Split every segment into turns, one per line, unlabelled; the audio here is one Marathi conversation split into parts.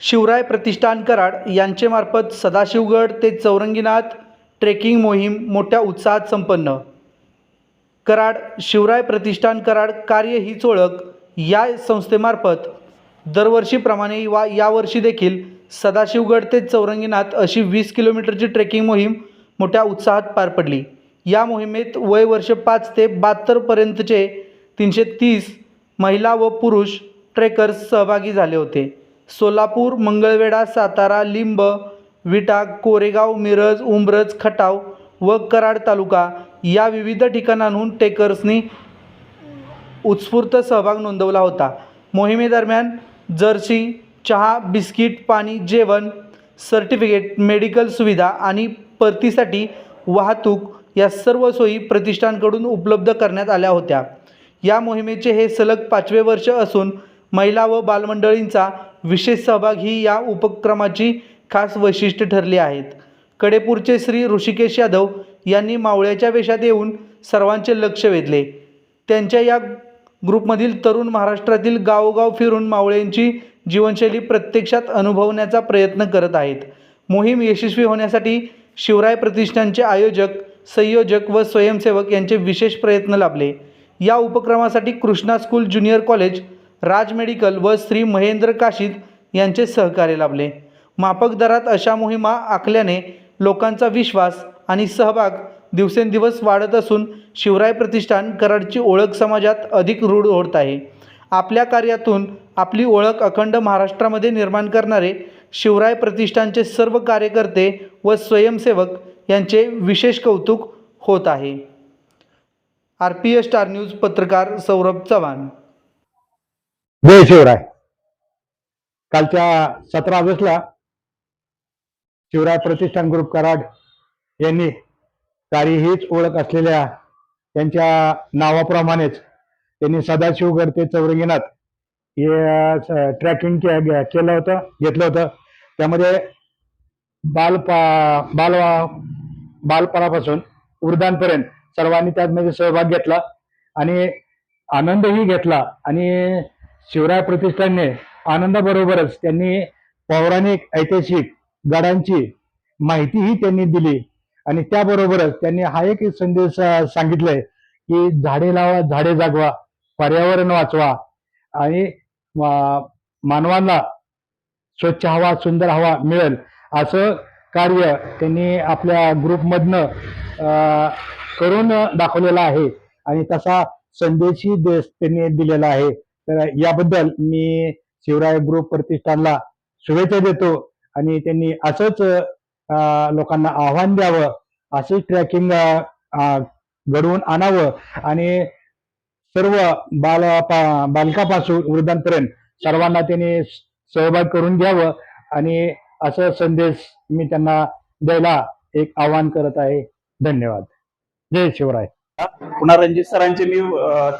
शिवराय प्रतिष्ठान कराड यांचेमार्फत सदाशिवगड ते चौरंगीनाथ ट्रेकिंग मोहीम मोठ्या उत्साहात संपन्न. कराड शिवराय प्रतिष्ठान कराड कार्य हीच ओळख या संस्थेमार्फत दरवर्षीप्रमाणे वा यावर्षी देखील सदाशिवगड ते चौरंगीनाथ अशी वीस किलोमीटरची ट्रेकिंग मोहीम मोठ्या उत्साहात पार पडली. या मोहिमेत वय वर्ष पाच ते बहात्तरपर्यंतचे तीनशे तीस महिला व पुरुष ट्रेकर्स सहभागी झाले होते. सोलापूर मंगळवेढा सातारा लिंब विटा कोरेगाव मिरज उंब्रज खटाव व कराड तालुका या विविध ठिकाणांहून टेकर्सनी उत्स्फूर्त सहभाग नोंदवला होता. मोहिमेदरम्यान जर्सी चहा बिस्किट पाणी जेवण सर्टिफिकेट मेडिकल सुविधा आणि परतीसाठी वाहतूक या सर्व सोयी प्रतिष्ठानकडून उपलब्ध करण्यात आल्या होत्या. या मोहिमेचे हे सलग पाचवे वर्ष असून महिला व बालमंडळींचा विशेष सहभाग ही या उपक्रमाची खास वैशिष्ट्य ठरली आहेत. कडेपूरचे श्री ऋषिकेश यादव यांनी मावळ्याच्या वेशात येऊन सर्वांचे लक्ष वेधले. त्यांच्या या ग्रुपमधील तरुण महाराष्ट्रातील गावोगाव फिरून मावळ्यांची जीवनशैली प्रत्यक्षात अनुभवण्याचा प्रयत्न करत आहेत. मोहीम यशस्वी होण्यासाठी शिवराय प्रतिष्ठानचे आयोजक संयोजक व स्वयंसेवक यांचे विशेष प्रयत्न लाभले. या उपक्रमासाठी Krishna school junior college Raj medical व श्री महेंद्र काशीद यांचे सहकार्य लाभले. मापक दरात अशा मोहिमा आखल्याने लोकांचा विश्वास आणि सहभाग दिवसेंदिवस वाढत असून शिवराय प्रतिष्ठान कराडची ओळख समाजात अधिक रूढ होत आहे. आपल्या कार्यातून आपली ओळख अखंड महाराष्ट्रामध्ये निर्माण करणारे शिवराय प्रतिष्ठानचे सर्व कार्यकर्ते व स्वयंसेवक यांचे विशेष कौतुक होत आहे. R P S star news पत्रकार सौरभ चव्हाण
जय शिवराय. कालच्या सतरा ऑगस्टला शिवराय प्रतिष्ठान ग्रुप कराड यांनी कार्य हीच ओळख असलेल्या त्यांच्या नावाप्रमाणेच त्यांनी सदाशिवगड ते चौरंगीनाथ हे ट्रॅकिंग केलं होतं घेतलं होतं. त्यामध्ये बालपा बाल बालपणापासून वृद्धांपर्यंत सर्वांनी त्यामध्ये सहभाग घेतला आणि आनंदही घेतला आणि शिवराय प्रतिष्ठानने आनंदाबरोबरच त्यांनी पौराणिक ऐतिहासिक गडांची माहितीही त्यांनी दिली. आणि त्याबरोबरच त्यांनी हा एक संदेश अं, सांगितलाय की झाडे लावा झाडे जागवा पर्यावरण वाचवा आणि मानवांना मानवाला स्वच्छ हवा सुंदर हवा मिळेल असं कार्य त्यांनी आपल्या ग्रुपमधनं करून दाखवलेलं आहे. आणि तसा संदेशही देश त्यांनी दिलेला आहे. तर याबद्दल मी शिवराय ग्रुप प्रतिष्ठानला शुभेच्छा देतो आणि त्यांनी असंच लोकांना आव्हान द्यावं असंच ट्रॅकिंग घडवून आणावं आणि सर्व बाल बालकापासून वृद्धांपर्यंत सर्वांना त्यांनी सहभाग करून घ्यावं आणि असं संदेश मी त्यांना द्यायला एक आवाहन करत आहे. धन्यवाद. जय शिवराय.
पुन्हा रणजित सरांचे मी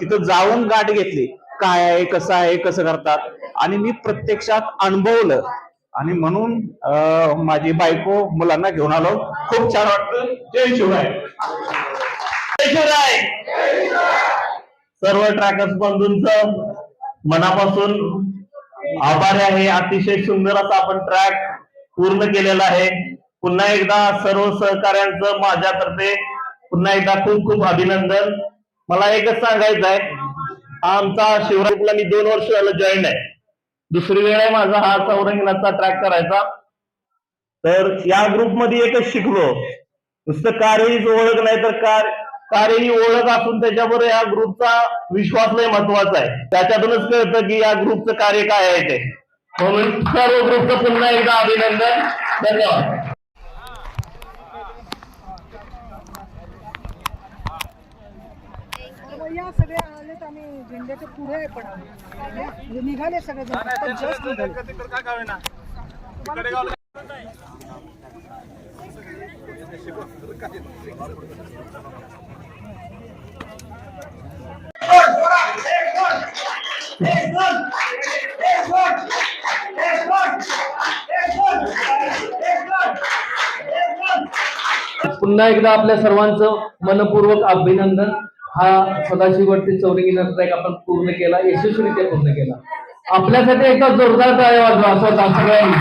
तिथं जाऊन गाठ घेतली. काय आहे कसं आहे कसं करतात? आणि मी प्रत्यक्षात अनुभवलं. आणि म्हणून माझी बायको मुलांना घेऊन आलो. खूप छान वाटतं. जय शिवराय. जय शिवराय. सर्व ट्रॅकर्स बंधूंच मनापासून आभार आहे. अतिशय सुंदर असा आपण ट्रॅक पूर्ण केलेला आहे. पुन्हा एकदा सर्व सहकार्यांचं माझ्यातर्फे पुन्हा एकदा खूप खूप अभिनंदन. मला एकच सांगायचं आहे आमचा शिवराजला मी दोन वर्ष झालं जॉईन आहे. दुसरी वेळ आहे माझा हा चौरंगीनाथचा ट्रॅक करायचा. तर या ग्रुपमध्ये एकच शिकलो. नुसतं कार्यहीच ओळख नाही तर कार कार्य ही ओळख असून त्याच्यावर या ग्रुपचा विश्वास लय महत्त्वाचा आहे. त्याच्यातूनच कळतं की या ग्रुपचं कार्य काय आहे ते. म्हणून सर्व ग्रुपचं पुन्हा एकदा अभिनंदन. धन्यवाद.
सगळे आलेत आम्ही झेंड्याच्या पुढे आहे पण आम्ही. निघाले सगळे जस्ट निघाले.
पुन्हा एकदा आपल्या सर्वांचं मनपूर्वक अभिनंदन. हा सदाशिववरती चौरंगीनाथ ट्रॅक आपण पूर्ण केला यशस्वीरित्या पूर्ण केला. आपल्यासाठी एकदा जोरदार टाळ्या वाजवा स्वतः सगळ्यांनी.